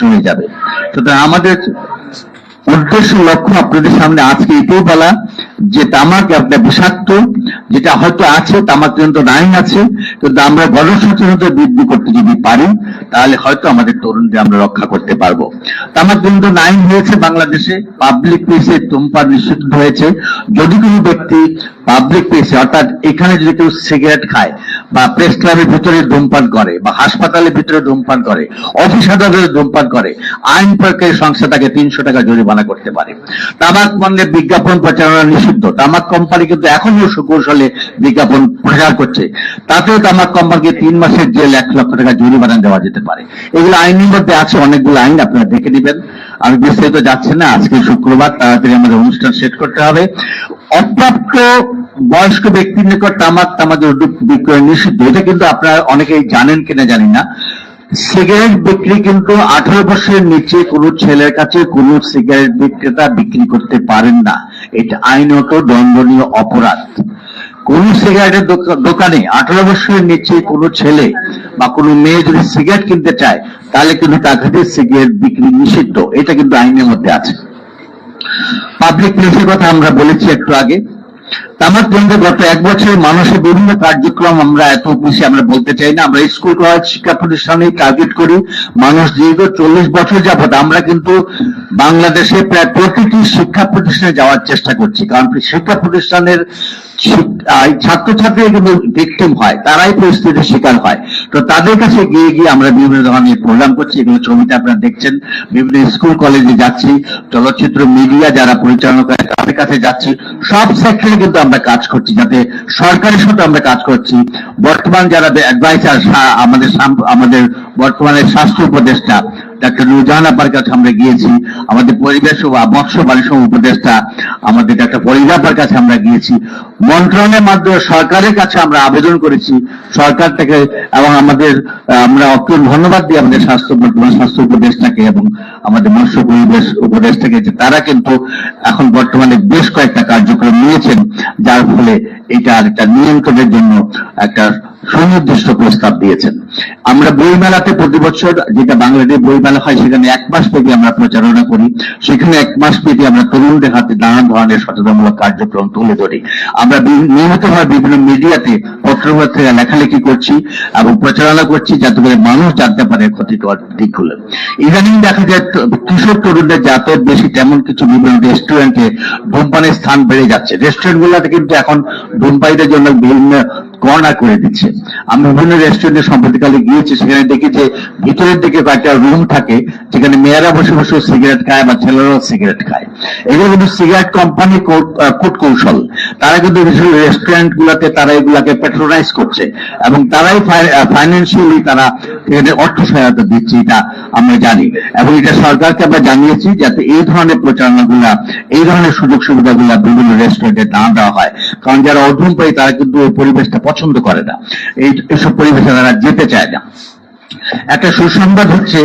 হয়ে যাবে। সুতরাং আমাদের উদ্দেশ্য লক্ষ্য আপনাদের সামনে আজকে এটাই বলা যে তামাক একটা বিষাক্ত, যেটা হয়তো আছে, তামাক কিন্তু আইন আছে কিন্তু আমরা গণসচেতনতা বৃদ্ধি করতে যদি পারি, তাহলে হয়তো আমাদের তরুণদের আমরা রক্ষা করতে পারব। তামাক কিন্তু আইন হয়েছে বাংলাদেশে পাবলিক প্লেসে ধূমপান নিষিদ্ধ হয়েছে। যদি কোনো ব্যক্তি পাবলিক প্লেসে অর্থাৎ এখানে যদি কেউ সিগারেট খায়, বা প্রেস ক্লাবের ভিতরে ধূমপান করে, বা হাসপাতালের ভিতরে ধূমপান করে অফিস আদালতে ধূমপান করে, আইন প্রয়োগের সংস্থা তাকে তিনশো টাকা জরিমানা করতে পারে। তামাক পণ্যের বিজ্ঞাপন প্রচারণা নিষিদ্ধ তামাক কোম্পানি কিন্তু এখনও সুকৌশলে বিজ্ঞাপন প্রচার করছে। তাতেও তামাক কোম্পানিকে তিন মাসের জেল এক লক্ষ টাকা জরিমানা দেওয়া যেতে পারে। এগুলো আইনের মধ্যে আছে, অনেকগুলো আইন আপনারা দেখে নেবেন। আমি বিস্তারিত যাচ্ছি না, আজকে শুক্রবার তাড়াতাড়ি আমাদের অনুষ্ঠান শেষ করতে হবে। অপ্রাপ্ত বয়স্ক ব্যক্তির নিকট তামাক, তামাকের বিক্রয় নিষিদ্ধ। এটা কিন্তু আপনারা অনেকেই জানেন কিনা জানি না। সিগারেট বিক্রি কিন্তু আঠারো বছরের নিচে কোনো ছেলের কাছে কোনো সিগারেট বিক্রেতা বিক্রি করতে পারেন না। এটা আইনত দণ্ডনীয় অপরাধ। কোন সিগারেটের দোকানে আঠারো বছরের নিচে কোনো ছেলে বা কোনো মেয়ে যদি সিগারেট কিনতে চায়, তাহলে কিন্তু তার কাছে সিগারেট বিক্রি নিষিদ্ধ। এটা কিন্তু আইনের মধ্যে আছে। পাবলিক প্লেসের কথা আমরা বলেছি একটু আগে। তামাক বন্ধে গত এক বছরে মানুষের বিভিন্ন কার্যক্রম আমরা এত বেশি আমরা বলতে চাই না। আমরা স্কুল, কলেজ, শিক্ষা প্রতিষ্ঠানে টার্গেট করি। মানুষ দীর্ঘ চল্লিশ বছর যাবত আমরা কিন্তু বাংলাদেশে প্রায় প্রতিটি শিক্ষা প্রতিষ্ঠানে যাওয়ার চেষ্টা করছি, কারণ শিক্ষা প্রতিষ্ঠানের ছাত্রছাত্রীরা কিন্তু ভিকটিম হয়, তারাই পরিস্থিতির শিকার হয়। তো তাদের কাছে গিয়ে গিয়ে আমরা বিভিন্ন ধরনের প্রোগ্রাম করছি, এগুলো ছবিতে আপনারা দেখছেন, বিভিন্ন স্কুল কলেজে যাচ্ছি, চলচ্চিত্র মিডিয়া যারা পরিচালনা করে তাদের কাছে যাচ্ছি, সব সেক্টরে কিন্তু আমরা কাজ করছি, যাতে সরকারের সাথে আমরা কাজ করছি। বর্তমান যারা অ্যাডভাইসার আমাদের আমাদের বর্তমানে স্বাস্থ্য উপদেষ্টা ডাক্তার নুরজাহান আপার কাছে আমরা গিয়েছি। আমাদের পরিবেশ ও মৎস্য বাণিজ্য উপদেষ্টা আমাদের ডাক্তার ফরিদা আপার কাছে আমরা গিয়েছি। মন্ত্রণালয়ের মাধ্যমে সরকারের কাছে আমরা আবেদন করেছি। সরকার থেকে এবং আমাদের, আমরা অত্যন্ত ধন্যবাদ দিই আমাদের স্বাস্থ্য বর্তমান স্বাস্থ্য উপদেষ্টাকে এবং আমাদের মৎস্য পরিবেশ উপদেষ্টাকে যে তারা কিন্তু এখন বর্তমানে বেশ কয়েকটা কার্যক্রম নিয়েছেন, যার ফলে এটা একটা নিয়ন্ত্রণের জন্য একটা সুনির্দিষ্ট প্রস্তাব দিয়েছেন। আমরা বইমেলাতে প্রতি বছর যেটা বাংলাদেশ বইমেলা হয়, সেখানে এক মাস ব্যাপী আমরা প্রচারণা করি। সেখানে এক মাস ব্যাপী আমরা তরুণদের হাতে নানান ধরনের সচেতনমূলক কার্যক্রম তুলে ধরি। আমরা নিয়মিতভাবে বিভিন্ন মিডিয়াতে পত্রপত্রিকা লেখালেখি করছি এবং প্রচারণা করছি যাতে করে মানুষ জানতে পারে ক্ষতিকর দিকগুলো। ইদানিং দেখা যায় কিশোর তরুণদের যাতায়াত বেশি, তেমন কিছু বিভিন্ন রেস্টুরেন্টে ধূমপানের স্থান বেড়ে যাচ্ছে। রেস্টুরেন্ট গুলোতে কিন্তু এখন ধূমপায়ীদের জন্য বিভিন্ন কর্নার করে দিচ্ছে। আমি বিভিন্ন রেস্টুরেন্টে সম্প্রতিকালে গিয়েছি, সেখানে দেখি যে ভিতরের দিকে কয়েকটা রুম থাকে, যেখানে মেয়েরা বসে বসে সিগারেট খায় বা ছেলেরাও সিগারেট খায়। এগুলো কিন্তু সিগারেট কোম্পানি কূট কৌশল তারা কিন্তু রেস্টুরেন্ট গুলাতে, তারা এগুলাকে প্যাট্রোনাইজ করছে। এবং তারাই ফাইন্যান্সিয়ালি তারা এখানে অর্থ সহায়তা দিচ্ছে, এটা আমরা জানি। এবং এটা সরকারকে আমরা জানিয়েছি যাতে এই ধরনের প্রচারণাগুলা, এই ধরনের সুযোগ সুবিধাগুলা বিভিন্ন রেস্টুরেন্টে না দেওয়া হয়। কারণ যারা অধূমপায়ী তারা কিন্তু ওই পরিবেশটা পছন্দ করে না। এই, এসব পরিবেশে তারা যেতে চায় না। একটা সুসংবাদ হচ্ছে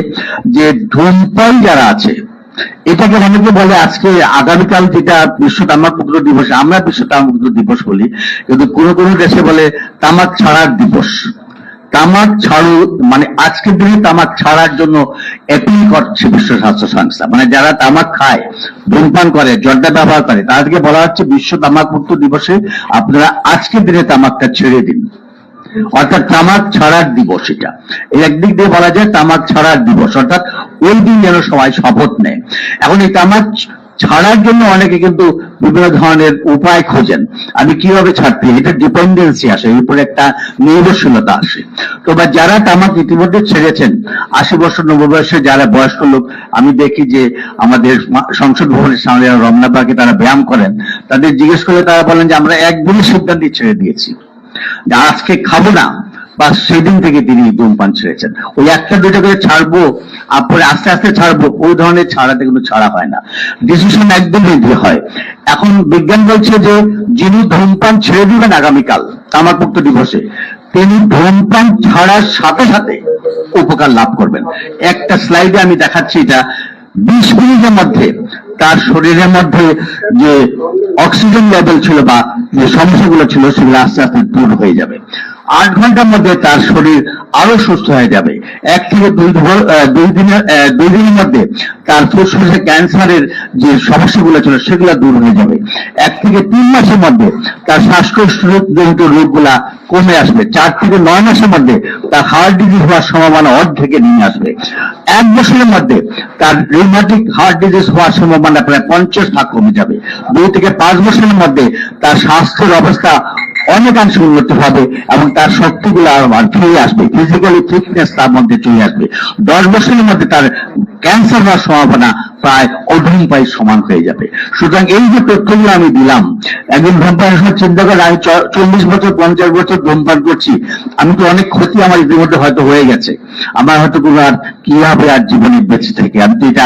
যে ধূমপাই যারা আছে এটাকে অনেকে বলে আজকে আগামীকাল যেটা বিশ্ব তামাকমুক্ত দিবস, আমরা বিশ্ব তামাকমুক্ত দিবস বলি, কিন্তু কোন কোন দেশে বলে তামাক ছাড়ার দিবস। তামাক ছাড়ো মানে আজকের দিনে তামাক ছাড়ার জন্য অ্যাপিল করছে বিশ্ব স্বাস্থ্য সংস্থা। মানে যারা তামাক খায়, ধূমপান করে, জর্দা ব্যবহার করে, তাদেরকে বলা হচ্ছে বিশ্ব তামাক মুক্ত দিবসে আপনারা আজকের দিনে তামাকটা ছেড়ে দিন। অর্থাৎ তামাক ছাড়ার দিবস এটা। একদিক দিয়ে বলা যায় তামাক ছাড়ার দিবস, অর্থাৎ ওই দিন যেন সবাই শপথ নেয়। এখন এই তামাক ছাড়ার জন্য অনেকে কিন্তু বিভিন্ন ধরনের উপায় খোঁজেন। আমি কীভাবে ছাড়তে এটা ডিপেন্ডেন্সি আসে, এর উপরে একটা নির্ভরশীলতা আসে। তো বা যারা তামাক ইতিমধ্যে ছেড়েছেন, আশি বছর, নব্বই বয়সে যারা বয়স্ক লোক, আমি দেখি যে আমাদের সংসদ ভবনের সামনে রমনা পার্কে তারা ব্যায়াম করেন, তাদের জিজ্ঞেস করলে তারা বলেন যে, আমরা একদিনই সিদ্ধান্ত ছেড়ে দিয়েছি। আজকে খাব না, বা সেদিন থেকে তিনি ধূমপান ছেড়েছেন। ওই একটা দুটো করে ছাড়বো তারপরে আস্তে আস্তে ছাড়বো ওই ধরনের ছাড়াতে কিন্তু ছাড়া হয় না। ডিসিশন একদম হয়। এখন বিজ্ঞান বলছে যে, যিনি ধূমপান ছেড়ে দিবেন আগামীকাল, তামাকমুক্ত দিবসে, তিনি ধূমপান ছাড়ার সাথে সাথে উপকার লাভ করবেন। একটা স্লাইডে আমি দেখাচ্ছি এটা। বিশ মিনিটের মধ্যে তার শরীরের মধ্যে যে অক্সিজেন লেভেল ছিল বা যে সমস্যাগুলো ছিল, সেগুলো আস্তে আস্তে দূর হয়ে যাবে। আট ঘণ্টার মধ্যে তার শরীর আরও সুস্থ হয়ে যাবে। এক থেকে দুই দুই দিনের দুই দিনের মধ্যে তার ফুসফুসে ক্যান্সারের যে সমস্যাগুলো ছিল সেগুলো দূর হয়ে যাবে। এক থেকে তিন মাসের মধ্যে তার শ্বাসকষ্টজনিত রোগগুলা কমে আসবে। চার থেকে নয় মাসের মধ্যে তার হার্ট ডিজিজ হওয়ার সম্ভাবনা অর্ধেকে নিয়ে আসবে। এক বছরের মধ্যে তার রিউমাটিক হার্ট ডিজিজ হওয়ার সম্ভাবনা প্রায় পঞ্চাশ ভাগ কমে যাবে। দুই থেকে পাঁচ বছরের মধ্যে তার স্বাস্থ্যের অবস্থা অনেকাংশে উন্নত হবে এবং তার শক্তিগুলো ফিরে আসবে। ফিজিক্যালি ফিটনেস তার মধ্যে চলে আসবে। দশ বছরের মধ্যে তার ক্যান্সার হওয়ার সম্ভাবনা প্রায় অধুম্পায় সমান হয়ে যাবে। সুতরাং এই যে তথ্যগুলো আমি দিলাম, একজন ধূমপান চিন্তা করে আমি চল্লিশ বছর, পঞ্চাশ বছর ধূমপান করছি, আমি তো অনেক ক্ষতি আমার ইতিমধ্যে হয়তো হয়ে গেছে। আমার হয়তো কোনো আর কি হবে আর জীবনে বেঁচে থেকে। আমি তো এটা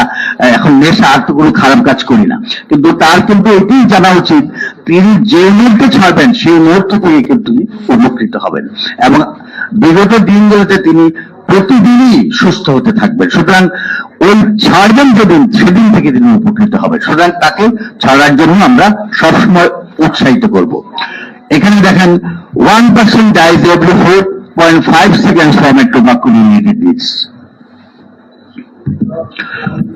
এখন নেশা আর তো কোনো খারাপ কাজ করি না। কিন্তু তার কিন্তু এটাই জানা উচিত, তিনি যে মুহূর্তে ছাড়বেন, সেই মুহূর্ত থেকে কিন্তু উপকৃত হবেন। এবং বিগত দিনগুলোতে তিনি প্রতিদিনই সুস্থ হতে থাকবেন। সুতরাং ওই ছাড়বেন যেদিন, সেদিন থেকে তিনি উপকৃত হবে সুতরাং তাকে ছাড়ার জন্য আমরা সবসময় উৎসাহিত করব। এখানে দেখেন one percent dies every four point five second from a tobacco related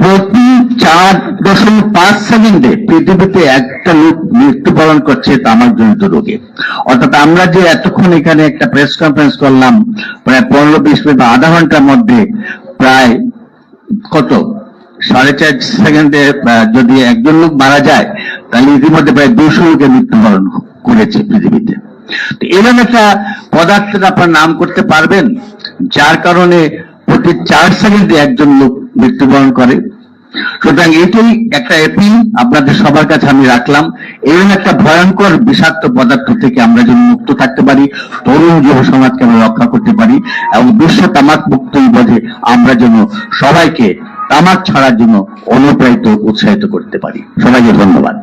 প্রতি চার দশমিক পাঁচ সেকেন্ডে পৃথিবীতে একটা লোক মৃত্যুবরণ করছে তামাকজনিত রোগে। অর্থাৎ আমরা যে এতক্ষণ এখানে একটা প্রেস কনফারেন্স করলাম, প্রায় পনেরো বিশ মিনিট বা আধা ঘণ্টার মধ্যে প্রায় কত? সাড়ে চার সেকেন্ডে যদি একজন লোক মারা যায়, তাহলে ইতিমধ্যে প্রায় দুশো লোকের মৃত্যুবরণ করেছে পৃথিবীতে। তো এরকম একটা পদার্থের আপনার নাম করতে পারবেন, যার কারণে প্রতি চার সেকেন্ডে একজন লোক মৃত্যুবরণ করে। সুতরাং এটাই একটা অ্যাপিল আপনাদের সবার কাছে আমি রাখলাম। এরকম একটা ভয়ঙ্কর বিষাক্ত পদার্থ থেকে আমরা যেন মুক্ত থাকতে পারি, তরুণ যুব সমাজকে আমরা রক্ষা করতে পারি, এবং বিশ্ব তামাক মুক্ত বোধে আমরা যেন সবাইকে তামাক ছাড়ার জন্য অনুপ্রাণিত, উৎসাহিত করতে পারি। সবাইকে ধন্যবাদ।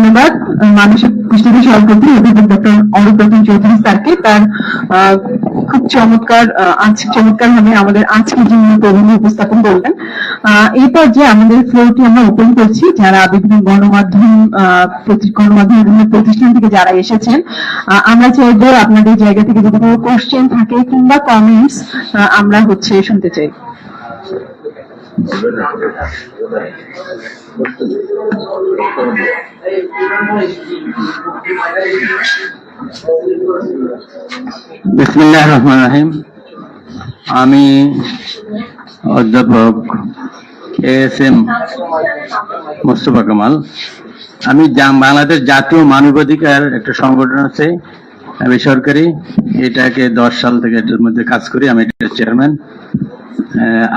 ধন্যবাদ। মানসিক পুষ্টির সভাপতি অধ্যাপক ডক্টর অরূপ রতন চৌধুরী স্যারকে। তার খুব চমৎকার আজ চমৎকার ভাবে আমাদের আজকে যিনি প্রবন্ধ উপস্থাপন করলেন এই পর্যায়ে আমাদের ফ্লোরটি আমরা ওপেন করছি। যারা বিভিন্ন গণমাধ্যম গণমাধ্যম বিভিন্ন প্রতিষ্ঠান থেকে যারা এসেছেন আমরা চাইব আপনাদের জায়গা থেকে যদি কোনো কোশ্চেন থাকে কিংবা কমেন্টস আমরা হচ্ছে শুনতে চাই। রহমান রাহিম। আমি অধ্যাপক এস এম মোস্তফা কামাল। আমি বাংলাদেশ জাতীয় মানবাধিকার একটা সংগঠন আছে বেসরকারি এটাকে দশ সাল থেকে এটার মধ্যে কাজ করি, আমি চেয়ারম্যান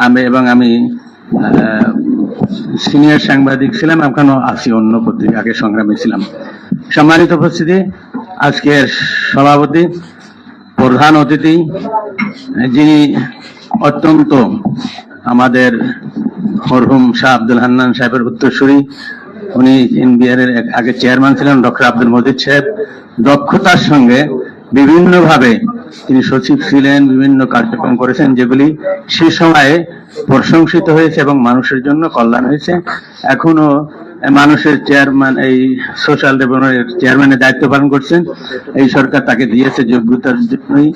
আমি এবং আমি সিনিয়র সাংবাদিক ছিলাম, এখনও আছি, অন্য পত্রিকা আগে সংগ্রামে ছিলাম। সম্মানিত উপস্থিতি, আজকের সভাপতি, প্রধান অতিথি, যিনি অত্যন্ত আমাদের মরহুম শাহ আব্দুল হান্নান সাহেবের উত্তরসূরি, উনি এনবিআর এর আগে চেয়ারম্যান ছিলেন, ডক্টর আব্দুল মজিদ সাহেব। দক্ষতার সঙ্গে বিভিন্নভাবে তিনি সচিব ছিলেন, বিভিন্ন কার্যক্রম করেছেন যেগুলি সে সময়ে প্রশংসিত হয়েছে এবং মানুষের জন্য কল্যাণ হয়েছে। এখনও মানুষের চেয়ারম্যান এই সোশ্যাল ডেভেলপমেন্টের চেয়ারম্যানের দায়িত্ব পালন করছেন। এই সরকার তাকে দিয়েছে যোগ্যতার জন্যই।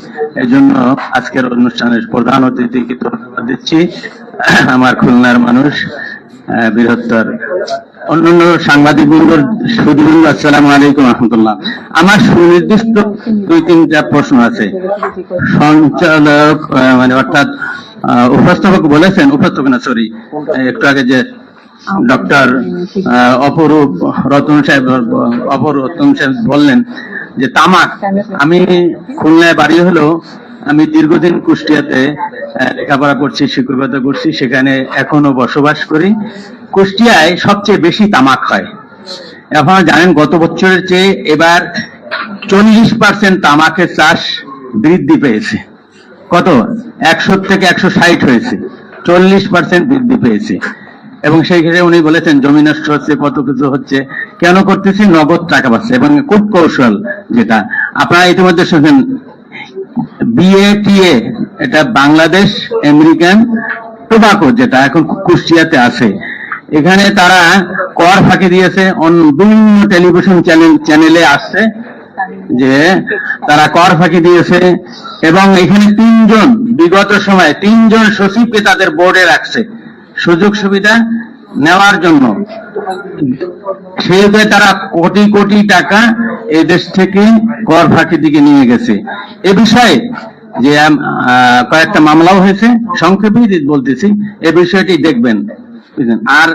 এই জন্য আজকের অনুষ্ঠানের প্রধান অতিথিকে ধন্যবাদ দিচ্ছি। আমার খুলনার মানুষ বৃহত্তর অন্যান্য সাংবাদিক বৃন্দর সুদীবৃন্দ আসসালামু আলাইকুম রহমতুল্লাহ। আমার সুনির্দিষ্ট দুই তিনটা প্রশ্ন আছে। সঞ্চালক মানে অর্থাৎ উপস্থাপক বলেছেন, উপস্থাপক না সরি একটু আগে যে ডক্টর অপরূপ রতন সাহেব অপর রতন সাহেব বললেন যে, তামাক, আমি খুলনায় বাড়ি হলো আমি দীর্ঘদিন কুষ্টিয়াতে লেখাপড়া করছি, শিক্ষকতা করছি, সেখানে এখনও বসবাস করি। কুষ্টিয়ায় সবচেয়ে বেশি তামাক হয়। এখন জানেন, গত বছরের চেয়ে এবার চল্লিশ পার্সেন্ট তামাকের চাষ বৃদ্ধি পেয়েছে। কত? একশো থেকে একশো ষাট হয়েছে। চল্লিশ পার্সেন্ট বৃদ্ধি পেয়েছে। এবং সেই ক্ষেত্রে উনি বলেছেন, জমি নষ্ট হচ্ছে, কত কিছু হচ্ছে, কেন করতেছি, নগদ টাকা পাচ্ছে, এবং খুব কৌশল যেটা। আপনারা ইতিমধ্যে শুনছেন বিএটিএ এটা বাংলাদেশ আমেরিকান টোবাকো, যেটা এখন কুষ্টিয়াতে আছে। এখানে তারা কর ফাঁকি দিয়েছে বিভিন্ন টেলিভিশন চ্যানেল আসছে যে তারা কর ফাঁকি দিয়েছে এবং এখানে তিনজন, বিগত সময়ে তিনজন সচিবকে তাদের বোর্ডে রাখছে। সুযোগ সুবিধা নেওয়ার জন্য। সেভাবে তারা কোটি কোটি টাকা এই দেশ থেকে কর ফাঁকি দিকে নিয়ে গেছে। এ বিষয়ে যে কয়েকটা মামলাও হয়েছে সংক্ষেপে বলতেছি এ বিষয়টি দেখবেন। আর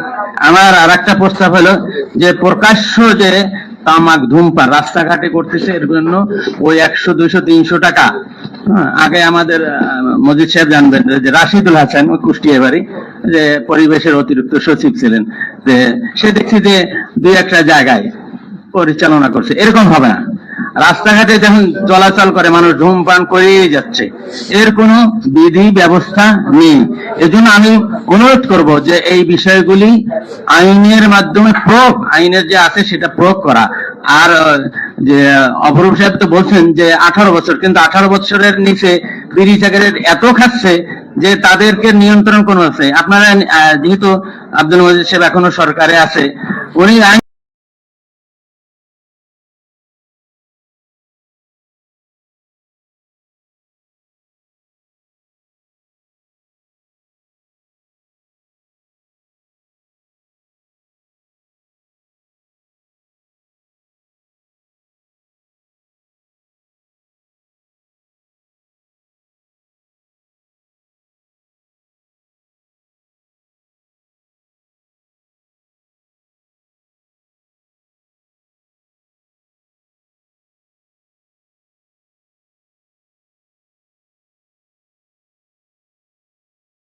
আমার আর একটা প্রস্তাব হলো যে প্রকাশ্য যে তামাক ধূমপান রাস্তাঘাটে করতেছে এর জন্য ওই একশো দুইশো তিনশো টাকা। হ্যাঁ, আগে আমাদের মজিদ সাহেব জানবেন যে রাশিদুল হাসান ওই কুষ্টিয়া বাড়ি যে পরিবেশের অতিরিক্ত সচিব ছিলেন যে সে দেখছি যে দুই একটা জায়গায় পরিচালনা করছে। এরকম হবে না। রাস্তাঘাটে যখন চলাচল করে, মানুষ ধূমপান করেই যাচ্ছে। এর কোনো বিধি ব্যবস্থা নেই। এজন্য আমি অনুরোধ করব যে এই বিষয়গুলি আইনের মাধ্যমে প্রয়োগ, আইনের যে আছে সেটা প্রয়োগ করা। আর যে অপরূপ সাহেব তো বলছেন যে আঠারো বছর, কিন্তু আঠারো বছরের নিচে বিড়ি সিগারেট এত খাচ্ছে যে তাদেরকে নিয়ন্ত্রণ কোনো আছে। আপনারা যেহেতু আব্দুল মজিদ সাহেব এখনও সরকারে আছে, উনি